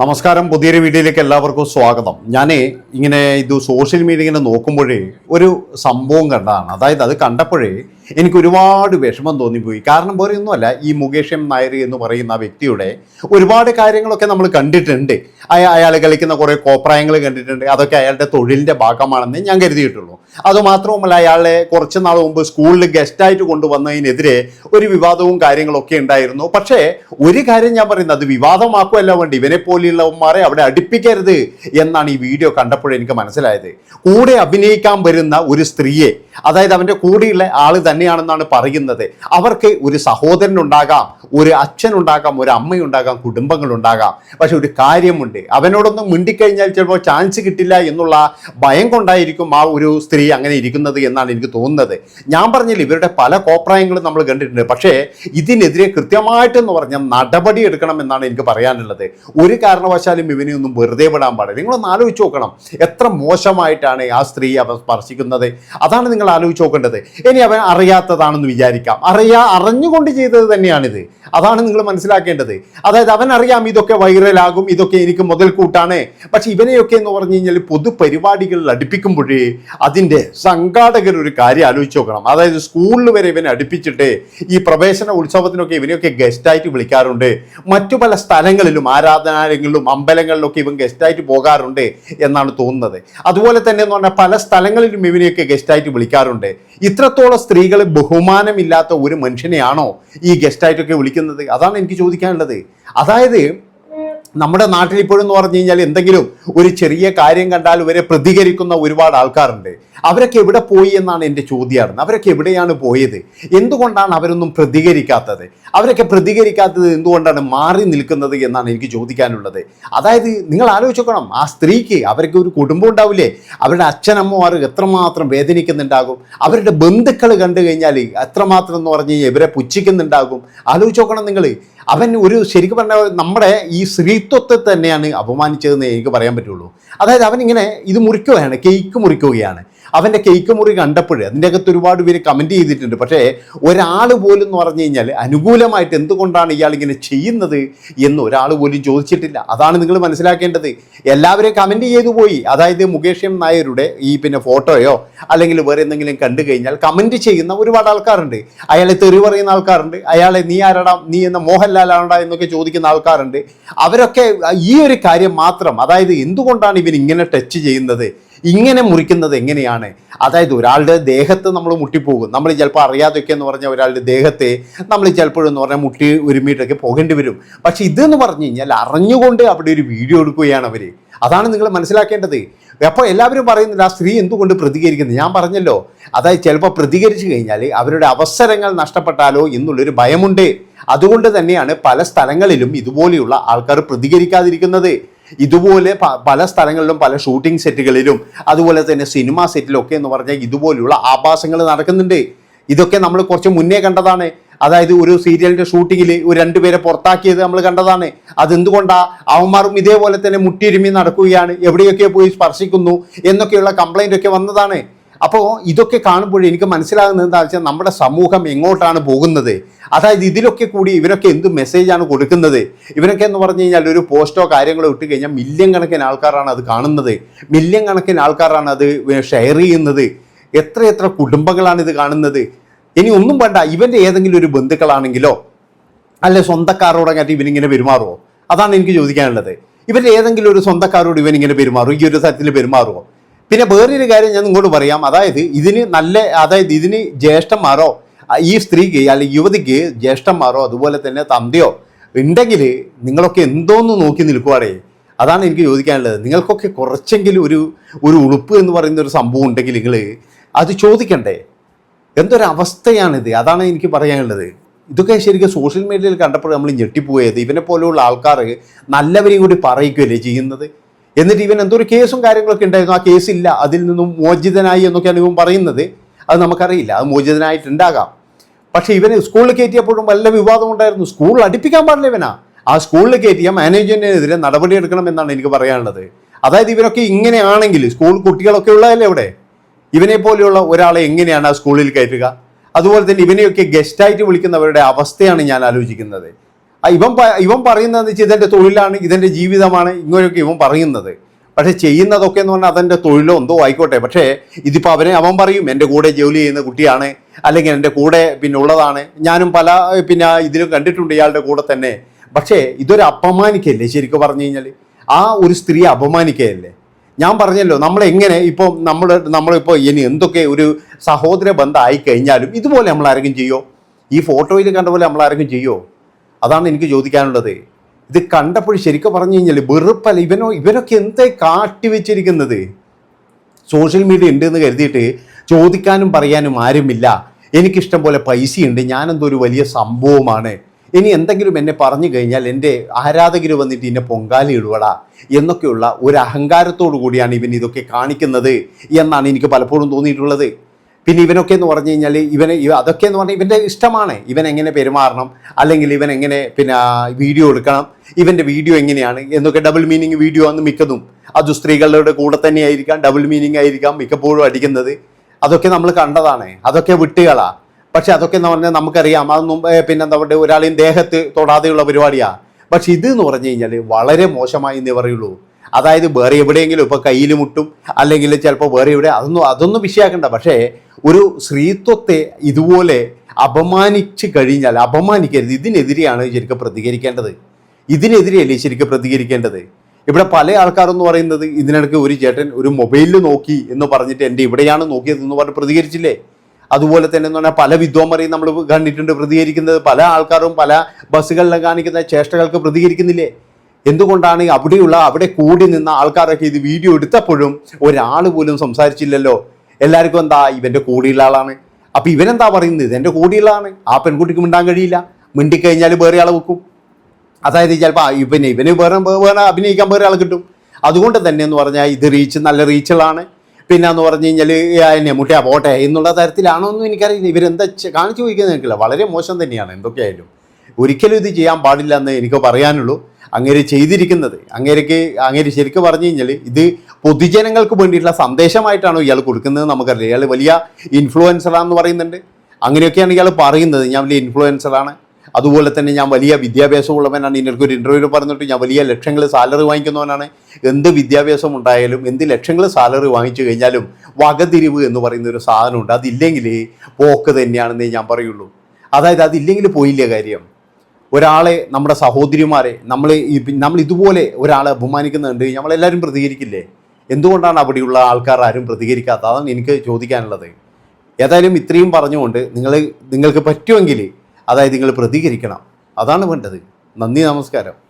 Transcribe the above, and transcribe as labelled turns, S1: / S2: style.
S1: നമസ്കാരം. പുതിയൊരു വീഡിയോയിലേക്ക് എല്ലാവർക്കും സ്വാഗതം. ഞാൻ ഇങ്ങനെ ഇത് സോഷ്യൽ മീഡിയ ഇങ്ങനെ നോക്കുമ്പോഴേ ഒരു സംഭവം കണ്ടതാണ്. അതായത് അത് കണ്ടപ്പോഴേ എനിക്ക് ഒരുപാട് വിഷമം തോന്നിപ്പോയി. കാരണം വേറെ ഒന്നുമല്ല ഈ മുകേഷ് എം നായർ എന്ന് പറയുന്ന വ്യക്തിയുടെ ഒരുപാട് കാര്യങ്ങളൊക്കെ നമ്മൾ കണ്ടിട്ടുണ്ട്. അയ- അയാൾ കളിക്കുന്ന കുറേ കോപ്രായങ്ങൾ കണ്ടിട്ടുണ്ട്. അതൊക്കെ അയാളുടെ തൊഴിലിന്റെ ഭാഗമാണെന്ന് ഞാൻ കരുതിയിട്ടുള്ളൂ. അതുമാത്രവുമല്ല അയാളെ കുറച്ച് നാൾ മുമ്പ് സ്കൂളിൽ ഗസ്റ്റായിട്ട് കൊണ്ടുവന്നതിനെതിരെ ഒരു വിവാദവും കാര്യങ്ങളൊക്കെ ഉണ്ടായിരുന്നു. പക്ഷേ ഒരു കാര്യം ഞാൻ പറയുന്നത് അത് വിവാദമാക്കുമല്ല വേണ്ടി ഇവനെ പോലെയുള്ളവന്മാരെ അവിടെ അടുപ്പിക്കരുത് എന്നാണ് ഈ വീഡിയോ കണ്ടപ്പോൾ എനിക്ക് മനസ്സിലായത്. കൂടെ അഭിനയിക്കാൻ വരുന്ന ഒരു സ്ത്രീയെ അതായത് അവന്റെ കൂടെയുള്ള ആൾ തന്നെയാണെന്നാണ് പറയുന്നത്. അവർക്ക് ഒരു സഹോദരൻ ഉണ്ടാകാം ഒരു അച്ഛൻ ഉണ്ടാകാം ഒരു അമ്മയുണ്ടാകാം കുടുംബങ്ങളുണ്ടാകാം. പക്ഷെ ഒരു കാര്യമുണ്ട്. അവനോടൊന്നും മിണ്ടിക്കഴിഞ്ഞാൽ ചിലപ്പോൾ ചാൻസ് കിട്ടില്ല എന്നുള്ള ഭയം കൊണ്ടായിരിക്കും ആ ഒരു സ്ത്രീ അങ്ങനെ ഇരിക്കുന്നത് എന്നാണ് എനിക്ക് തോന്നുന്നത്. ഞാൻ പറഞ്ഞില്ല ഇവരുടെ പല കോപ്രായങ്ങളും നമ്മൾ കണ്ടിട്ടുണ്ട്. പക്ഷേ ഇതിനെതിരെ കൃത്യമായിട്ടെന്ന് പറഞ്ഞാൽ നടപടി എടുക്കണം എന്നാണ് എനിക്ക് പറയാനുള്ളത്. ഒരു കാരണവശാലും ഇവനെ ഒന്നും വെറുതെ വിടാൻ പാടില്ല. നിങ്ങളൊന്ന് ആലോചിച്ച് നോക്കണം. എത്ര മോശമായിട്ടാണ് ആ സ്ത്രീ അവ സ്പർശിക്കുന്നത്? അതാണ് നിങ്ങൾ ആലോചിച്ച് നോക്കേണ്ടത്. ഇനി അവൻ അറിയാത്തതാണെന്ന് വിചാരിക്കാം. അറിയാ അറിഞ്ഞുകൊണ്ട് ചെയ്തത് തന്നെയാണിത്. അതാണ് നിങ്ങൾ മനസ്സിലാക്കേണ്ടത്. അതായത് അവൻ അറിയാം ഇതൊക്കെ വൈറലാകും ഇതൊക്കെ എനിക്ക് മുതൽക്കൂട്ടാണ്. പക്ഷെ ഇവനെയൊക്കെ എന്ന് പറഞ്ഞു കഴിഞ്ഞാൽ പൊതുപരിപാടികളിൽ അടുപ്പിക്കുമ്പോഴേ അതിന്റെ സംഘാടകർ ഒരു കാര്യം ആലോചിച്ച് നോക്കണം. അതായത് സ്കൂളിൽ വരെ ഇവനെ അടുപ്പിച്ചിട്ട് ഈ പ്രവേശന ഉത്സവത്തിനൊക്കെ ഇവനെയൊക്കെ ഗസ്റ്റായിട്ട് വിളിക്കാറുണ്ട്. മറ്റു പല സ്ഥലങ്ങളിലും ആരാധനാലയങ്ങളിലും അമ്പലങ്ങളിലൊക്കെ ഇവൻ ഗസ്റ്റായിട്ട് പോകാറുണ്ട് എന്നാണ് തോന്നുന്നത്. അതുപോലെ തന്നെ എന്ന് പറഞ്ഞാൽ പല സ്ഥലങ്ങളിലും ഇവനെയൊക്കെ ഗസ്റ്റായിട്ട് വിളിക്കാറുണ്ട് ഇത്രത്തോളം സ്ത്രീകളെ ബഹുമാനമില്ലാത്ത ഒരു മനുഷ്യനെയാണോ ഈ ഗസ്റ്റായിട്ടൊക്കെ വിളിക്കുന്നത്? അതാണ് എനിക്ക് ചോദിക്കാനുള്ളത്. അതായത് നമ്മുടെ നാട്ടിൽ ഇപ്പോഴും എന്ന് പറഞ്ഞു കഴിഞ്ഞാൽ എന്തെങ്കിലും ഒരു ചെറിയ കാര്യം കണ്ടാൽ ഇവരെ പ്രതികരിക്കുന്ന ഒരുപാട് ആൾക്കാരുണ്ട്. അവരൊക്കെ എവിടെ പോയി എന്നാണ് എന്റെ ചോദ്യമാണ് അവരൊക്കെ എവിടെയാണ് പോയത്? എന്തുകൊണ്ടാണ് അവരൊന്നും പ്രതികരിക്കാത്തത്? അവരൊക്കെ പ്രതികരിക്കാത്തത് എന്തുകൊണ്ടാണ് മാറി നിൽക്കുന്നത് എന്നാണ് എനിക്ക് ചോദിക്കാനുള്ളത്. അതായത് നിങ്ങൾ ആലോചിക്കണം ആ സ്ത്രീക്ക് അവർക്ക് ഒരു കുടുംബം ഉണ്ടാവില്ലേ? അവരുടെ അച്ഛനമ്മമാർ എത്രമാത്രം വേദനിക്കുന്നുണ്ടാകും? അവരുടെ ബന്ധുക്കൾ കണ്ടു കഴിഞ്ഞാൽ എത്രമാത്രം എന്ന് പറഞ്ഞു കഴിഞ്ഞാൽ ഇവരെ പുച്ഛിക്കുന്നുണ്ടാകും? ആലോചിച്ച് നിങ്ങൾ. അവൻ ഒരു ശരിക്കും പറഞ്ഞാൽ നമ്മുടെ ഈ സ്ത്രീത്വത്തെ തന്നെയാണ് അപമാനിച്ചതെന്ന് എനിക്ക് പറയാൻ പറ്റുള്ളൂ. അതായത് അവനിങ്ങനെ ഇത് മുറിക്കുകയാണ് കേക്ക് മുറിക്കുകയാണ്. അവന്റെ കേക്ക് മുറി കണ്ടപ്പോൾ അതിന്റെ അകത്ത് ഒരുപാട് പേര് കമന്റ് ചെയ്തിട്ടുണ്ട്. പക്ഷേ ഒരാൾ പോലും എന്ന് പറഞ്ഞു കഴിഞ്ഞാൽ അനുകൂലമായിട്ട് എന്തുകൊണ്ടാണ് ഇയാൾ ഇങ്ങനെ ചെയ്യുന്നത് എന്ന് ഒരാൾ പോലും ചോദിച്ചിട്ടില്ല. അതാണ് നിങ്ങൾ മനസ്സിലാക്കേണ്ടത്. എല്ലാവരെയും കമന്റ് ചെയ്തു പോയി. അതായത് മുകേഷ് എം നായരുടെ ഈ പിന്നെ ഫോട്ടോയോ അല്ലെങ്കിൽ വേറെ എന്തെങ്കിലും കണ്ടു കഴിഞ്ഞാൽ കമന്റ് ചെയ്യുന്ന ഒരുപാട് ആൾക്കാരുണ്ട്. അയാളെ തെറി പറയുന്ന ആൾക്കാരുണ്ട്. അയാളെ നീ ആരടാ? നീ എന്ന മോഹൻലാലാണ്ടാ? എന്നൊക്കെ ചോദിക്കുന്ന ആൾക്കാരുണ്ട്. അവരൊക്കെ ഈ ഒരു കാര്യം മാത്രം അതായത് എന്തുകൊണ്ടാണ് ഇവൻ ഇങ്ങനെ ടച്ച് ചെയ്യുന്നത്? ഇങ്ങനെ മുറിക്കുന്നത് എങ്ങനെയാണ്? അതായത് ഒരാളുടെ ദേഹത്ത് നമ്മൾ മുട്ടിപ്പോകും. നമ്മൾ ചിലപ്പോൾ അറിയാതൊക്കെ എന്ന് പറഞ്ഞാൽ ഒരാളുടെ ദേഹത്തെ നമ്മൾ ചിലപ്പോഴെന്ന് പറഞ്ഞാൽ മുട്ടി ഒരുമിയിട്ടൊക്കെ പോകേണ്ടി വരും. പക്ഷേ ഇതെന്ന് പറഞ്ഞു കഴിഞ്ഞാൽ അറിഞ്ഞുകൊണ്ട് അവിടെ ഒരു വീഡിയോ എടുക്കുകയാണ് അവർ അതാണ് നിങ്ങൾ മനസ്സിലാക്കേണ്ടത്. അപ്പോൾ എല്ലാവരും പറയുന്നില്ല ആ സ്ത്രീ എന്തുകൊണ്ട് പ്രതികരിക്കുന്നത് ഞാൻ പറഞ്ഞല്ലോ. അതായത് ചിലപ്പോൾ പ്രതികരിച്ചു കഴിഞ്ഞാൽ അവരുടെ അവസരങ്ങൾ നഷ്ടപ്പെട്ടാലോ എന്നുള്ളൊരു ഭയമുണ്ട്. അതുകൊണ്ട് തന്നെയാണ് പല സ്ഥലങ്ങളിലും ഇതുപോലെയുള്ള ആൾക്കാർ പ്രതികരിക്കാതിരിക്കുന്നത്. ഇതുപോലെ പല സ്ഥലങ്ങളിലും പല ഷൂട്ടിംഗ് സെറ്റുകളിലും അതുപോലെ തന്നെ സിനിമാ സെറ്റിലൊക്കെ എന്ന് പറഞ്ഞാൽ ഇതുപോലെയുള്ള ആഭാസങ്ങൾ നടക്കുന്നുണ്ട്. ഇതൊക്കെ നമ്മൾ കുറച്ച് മുന്നേ കണ്ടതാണ്. അതായത് ഒരു സീരിയലിന്റെ ഷൂട്ടിങ്ങിൽ ഒരു രണ്ടുപേരെ പുറത്താക്കിയത് നമ്മൾ കണ്ടതാണ്. അതെന്തുകൊണ്ടാ അവന്മാരും ഇതേപോലെ തന്നെ മുട്ടിയിരുമി നടക്കുകയാണ് എവിടെയൊക്കെ പോയി സ്പർശിക്കുന്നു എന്നൊക്കെയുള്ള കംപ്ലൈന്റ് ഒക്കെ വന്നതാണ്. അപ്പോൾ ഇതൊക്കെ കാണുമ്പോൾ എനിക്ക് മനസ്സിലാകുന്നത് എന്താ വെച്ചാൽ നമ്മുടെ സമൂഹം എങ്ങോട്ടാണ് പോകുന്നത്? അതായത് ഇതിലൊക്കെ കൂടി ഇവരൊക്കെ എന്ത് മെസ്സേജാണ് കൊടുക്കുന്നത്? ഇവരൊക്കെ എന്ന് പറഞ്ഞു കഴിഞ്ഞാൽ ഒരു പോസ്റ്റോ കാര്യങ്ങളോ ഇട്ട് കഴിഞ്ഞാൽ മില്യൺ കണക്കിന് ആൾക്കാരാണ് അത് കാണുന്നത്. മില്യൺ കണക്കിന് ആൾക്കാരാണ് അത് ഷെയർ ചെയ്യുന്നത്. എത്ര എത്ര കുടുംബങ്ങളാണ് ഇത് കാണുന്നത്? ഇനി ഒന്നും വേണ്ട ഇവന്റെ ഏതെങ്കിലും ഒരു ബന്ധുക്കളാണെങ്കിലോ അല്ലെ സ്വന്തക്കാരോടൊക്കെ ഇവനിങ്ങനെ പെരുമാറുമോ അതാണ് എനിക്ക് ചോദിക്കാനുള്ളത്. ഇവരുടെ ഏതെങ്കിലും ഒരു സ്വന്തക്കാരോട് ഇവൻ ഇങ്ങനെ പെരുമാറും ഈ ഒരു തരത്തിൽ പെരുമാറുമോ പിന്നെ വേറൊരു കാര്യം ഞാൻ ഇങ്ങോട്ട് പറയാം. അതായത് ഇതിന് നല്ല അതായത് ഇതിന് ജ്യേഷ്ഠന്മാരോ ഈ സ്ത്രീക്ക് അല്ലെങ്കിൽ യുവതിക്ക് ജ്യേഷ്ഠന്മാരോ അതുപോലെ തന്നെ തന്തയോ ഉണ്ടെങ്കിൽ നിങ്ങളൊക്കെ എന്തോന്ന് നോക്കി നിൽക്കുവാടേ? അതാണ് എനിക്ക് ചോദിക്കാനുള്ളത്. നിങ്ങൾക്കൊക്കെ കുറച്ചെങ്കിലും ഒരു ഒരു ഉളുപ്പ് എന്ന് പറയുന്ന ഒരു സംഭവം ഉണ്ടെങ്കിൽ നിങ്ങൾ അത് ചോദിക്കണ്ടേ? എന്തൊരു അവസ്ഥയാണിത് അതാണ് എനിക്ക് പറയാനുള്ളത്. ഇതൊക്കെ ശരിക്കും സോഷ്യൽ മീഡിയയിൽ കണ്ടപ്പോൾ നമ്മൾ ഞെട്ടിപ്പോയത്. ഇവനെ പോലെയുള്ള ആൾക്കാർ നല്ലവരെയും കൂടി പറയിക്കുകയല്ലേ ചെയ്യുന്നത്? എന്നിട്ട് ഇവൻ എന്തൊരു കേസും കാര്യങ്ങളൊക്കെ ഉണ്ടായിരുന്നു. ആ കേസില്ല. അതിൽ നിന്നും മോചിതനായി എന്നൊക്കെയാണ് ഇവൻ പറയുന്നത്. അത് നമുക്കറിയില്ല. അത് മോചിതനായിട്ടുണ്ടാകാം. പക്ഷേ ഇവന് സ്കൂളിൽ കയറ്റിയപ്പോഴും വല്ല വിവാദം ഉണ്ടായിരുന്നു. സ്കൂളിൽ അടുപ്പിക്കാൻ പാടില്ല ഇവനാ. ആ സ്കൂളിൽ കയറ്റിയ മാനേജ്മെന്റിനെതിരെ നടപടിയെടുക്കണം എന്നാണ് എനിക്ക് പറയാനുള്ളത്. അതായത് ഇവരൊക്കെ ഇങ്ങനെയാണെങ്കിൽ സ്കൂൾ കുട്ടികളൊക്കെ ഉള്ളതല്ലേ ഇവിടെ? ഇവനെ പോലെയുള്ള ഒരാളെ എങ്ങനെയാണ് ആ സ്കൂളിൽ കയറ്റുക? അതുപോലെ തന്നെ ഇവനെയൊക്കെ ഗസ്റ്റായിട്ട് വിളിക്കുന്നവരുടെ അവസ്ഥയാണ് ഞാൻ ആലോചിക്കുന്നത്. ഇവൻ ഇവൻ പറയുന്നതെന്ന് വെച്ചാൽ ഇതെന്റെ തൊഴിലാണ് ഇതെന്റെ ജീവിതമാണ് ഇങ്ങനെയൊക്കെ ഇവൻ പറയുന്നത്. പക്ഷേ ചെയ്യുന്നതൊക്കെ എന്ന് പറഞ്ഞാൽ അതെന്റെ തൊഴിലോ എന്തോ ആയിക്കോട്ടെ. പക്ഷേ ഇതിപ്പോൾ അവനെ അവൻ പറയും എന്റെ കൂടെ ജോലി ചെയ്യുന്ന കുട്ടിയാണ് അല്ലെങ്കിൽ എന്റെ കൂടെ പിന്നെ ഉള്ളതാണ്. ഞാനും പല പിന്നെ ഇതിലും കണ്ടിട്ടുണ്ട് ഇയാളുടെ കൂടെ തന്നെ. പക്ഷേ ഇതൊരു അപമാനിക്കല്ലേ ശരിക്കും പറഞ്ഞു കഴിഞ്ഞാൽ ആ ഒരു സ്ത്രീ അപമാനിക്കുകയല്ലേ ഞാൻ പറഞ്ഞല്ലോ നമ്മൾ എങ്ങനെ ഇപ്പോൾ നമ്മൾ നമ്മളിപ്പോൾ ഇനി എന്തൊക്കെ ഒരു സഹോദര ബന്ധം ആയി കഴിഞ്ഞാലും ഇതുപോലെ നമ്മൾ ആരെങ്കിലും ചെയ്യോ? ഈ ഫോട്ടോയിൽ കണ്ട പോലെ നമ്മൾ ആരെങ്കിലും ചെയ്യോ? അതാണ് എനിക്ക് ചോദിക്കാനുള്ളത്. ഇത് കണ്ടപ്പോൾ ശരിക്കും പറഞ്ഞു കഴിഞ്ഞാൽ വെറുപ്പല്ല. ഇവനോ ഇവനൊക്കെ എന്തേ കാട്ടിവെച്ചിരിക്കുന്നത് സോഷ്യൽ മീഡിയ ഉണ്ട് എന്ന് കരുതിയിട്ട് ചോദിക്കാനും പറയാനും ആരുമില്ല. എനിക്കിഷ്ടം പോലെ പൈസയുണ്ട്. ഞാനെന്തോ ഒരു വലിയ സംഭവമാണ്. ഇനി എന്തെങ്കിലും എന്നെ പറഞ്ഞു കഴിഞ്ഞാൽ എന്റെ ആരാധകർ വന്നിട്ട് എന്നെ പൊങ്കാലി ഇടുവടാ എന്നൊക്കെയുള്ള ഒരു അഹങ്കാരത്തോടു കൂടിയാണ് ഇവൻ ഇതൊക്കെ കാണിക്കുന്നത് എന്നാണ് എനിക്ക് പലപ്പോഴും തോന്നിയിട്ടുള്ളത്. പിന്നെ ഇവനൊക്കെ എന്ന് പറഞ്ഞു കഴിഞ്ഞാൽ ഇവനെ ഇവ- അതൊക്കെ എന്ന് പറഞ്ഞാൽ ഇവന്റെ ഇഷ്ടമാണ്. ഇവൻ എങ്ങനെ പെരുമാറണം? അല്ലെങ്കിൽ ഇവൻ എങ്ങനെ പിന്നെ വീഡിയോ എടുക്കണം? ഇവന്റെ വീഡിയോ എങ്ങനെയാണ്? എന്നൊക്കെ ഡബിൾ മീനിങ് വീഡിയോ ആണ് മിക്കതും. അത് സ്ത്രീകളുടെ കൂടെ തന്നെ ആയിരിക്കാം ഡബിൾ മീനിങ് ആയിരിക്കാം മിക്കപ്പോഴും അടിക്കുന്നത്. അതൊക്കെ നമ്മൾ കണ്ടതാണ്. അതൊക്കെ വിട്ടുകളാ. പക്ഷെ അതൊക്കെ എന്ന് പറഞ്ഞാൽ നമുക്കറിയാം. അതൊന്നും പിന്നെ എന്താ പറയുക ഒരാളെയും ദേഹത്ത് തൊടാതെയുള്ള പരിപാടിയാണ് പക്ഷെ ഇത് എന്ന് പറഞ്ഞു കഴിഞ്ഞാൽ വളരെ മോശമായി എന്നേ പറയുള്ളൂ. അതായത് വേറെ എവിടെയെങ്കിലും ഇപ്പോൾ കയ്യിൽ മുട്ടും അല്ലെങ്കിൽ ചിലപ്പോൾ വേറെ എവിടെ അതൊന്നും അതൊന്നും വിഷയാക്കണ്ട. പക്ഷേ ഒരു സ്ത്രീത്വത്തെ ഇതുപോലെ അപമാനിച്ച് കഴിഞ്ഞാൽ അപമാനിക്കരുത്. ഇതിനെതിരെയാണ് ശരിക്കും പ്രതികരിക്കേണ്ടത്. ഇതിനെതിരെയല്ലേ ശരിക്കും പ്രതികരിക്കേണ്ടത്? ഇവിടെ പല ആൾക്കാരെന്ന് പറയുന്നത് ഇതിനിടയ്ക്ക് ഒരു ചേട്ടൻ ഒരു മൊബൈലിൽ നോക്കി എന്ന് പറഞ്ഞിട്ട് എന്റെ ഇവിടെയാണ് നോക്കിയത് എന്ന് പറഞ്ഞ് പ്രതികരിച്ചില്ലേ? അതുപോലെ തന്നെ എന്ന് പറഞ്ഞാൽ പല വിദ്വാന്മാരെയും നമ്മൾ കണ്ടിട്ടുണ്ട് പ്രതികരിക്കുന്നത്. പല ആൾക്കാരും പല ബസ്സുകളിലും കാണിക്കുന്ന ചേഷ്ടകൾക്ക് പ്രതികരിക്കുന്നില്ലേ? എന്തുകൊണ്ടാണ് അവിടെയുള്ള അവിടെ കൂടി നിന്ന ആൾക്കാരൊക്കെ ഇത് വീഡിയോ എടുത്തപ്പോഴും ഒരാൾ പോലും സംസാരിച്ചില്ലല്ലോ? എല്ലാവർക്കും എന്താ ഇവന്റെ കൂടെയുള്ള ആളാണ്. അപ്പം ഇവനെന്താ പറയുന്നത്? ഇതെന്റെ കൂടെയുള്ള ആളാണ്. ആ പെൺകുട്ടിക്ക് മിണ്ടാൻ കഴിയില്ല. മിണ്ടിക്കഴിഞ്ഞാൽ വേറെ ആളെ വെക്കും. അതായത് ചിലപ്പോൾ ഇവന് ഇവന് വേറെ വേറെ അഭിനയിക്കാൻ വേറെ ആൾ കിട്ടും. അതുകൊണ്ട് തന്നെ എന്ന് പറഞ്ഞാൽ ഇത് റീച്ച് നല്ല റീച്ചുകളാണ് പിന്നെ എന്ന് പറഞ്ഞു കഴിഞ്ഞാൽ എന്നെ മുട്ടയാ പോട്ടെ എന്നുള്ള തരത്തിലാണോ എന്നും എനിക്കറിയില്ല. ഇവരെന്താ കാണിച്ചു ചോദിക്കുന്നത് എനിക്കില്ല വളരെ മോശം തന്നെയാണ് എന്തൊക്കെയായാലും. ഒരിക്കലും ഇത് ചെയ്യാൻ പാടില്ല എന്ന് എനിക്ക് പറയാനുള്ളൂ. അങ്ങേര് ചെയ്തിരിക്കുന്നത്. അങ്ങേരക്ക് അങ്ങേര് ശരിക്കും പറഞ്ഞു കഴിഞ്ഞാൽ ഇത് പൊതുജനങ്ങൾക്ക് വേണ്ടിയിട്ടുള്ള സന്ദേശമായിട്ടാണോ ഇയാൾ കൊടുക്കുന്നത് നമുക്കറിയാം. ഇയാൾ വലിയ ഇൻഫ്ലുവൻസറാണെന്ന് പറയുന്നുണ്ട്. അങ്ങനെയൊക്കെയാണ് ഇയാൾ പറയുന്നത്. ഞാൻ വലിയ ഇൻഫ്ലുവൻസറാണ് അതുപോലെ തന്നെ ഞാൻ വലിയ വിദ്യാഭ്യാസമുള്ളവനാണ്. ഇന്നലെ ഒരു ഇന്റർവ്യൂവിൽ പറഞ്ഞിട്ട് ഞാൻ വലിയ ലക്ഷങ്ങൾ സാലറി വാങ്ങിക്കുന്നവനാണ്. എന്ത് വിദ്യാഭ്യാസം ഉണ്ടായാലും എന്ത് ലക്ഷങ്ങൾ സാലറി വാങ്ങിച്ചു കഴിഞ്ഞാലും വകതിരിവ് എന്ന് പറയുന്ന ഒരു സാധനമുണ്ട്. അതില്ലെങ്കിൽ പോക്ക് തന്നെയാണെന്നേ ഞാൻ പറയുള്ളൂ. അതായത് അതില്ലെങ്കിൽ പോയില്ല കാര്യം. ഒരാളെ നമ്മുടെ സഹോദരിമാരെ നമ്മൾ നമ്മൾ ഇതുപോലെ ഒരാളെ അപമാനിക്കുന്നുണ്ട് നമ്മളെല്ലാവരും പ്രതികരിക്കില്ലേ? എന്തുകൊണ്ടാണ് അവിടെയുള്ള ആൾക്കാർ ആരും പ്രതികരിക്കാത്തത്? അതാണ് എനിക്ക് ചോദിക്കാനുള്ളത്. ഏതായാലും ഇത്രയും പറഞ്ഞുകൊണ്ട് നിങ്ങൾ നിങ്ങൾക്ക് പറ്റുമെങ്കിൽ അതായത് നിങ്ങൾ പ്രതികരിക്കണം. അതാണ് വേണ്ടത്. നന്ദി നമസ്കാരം.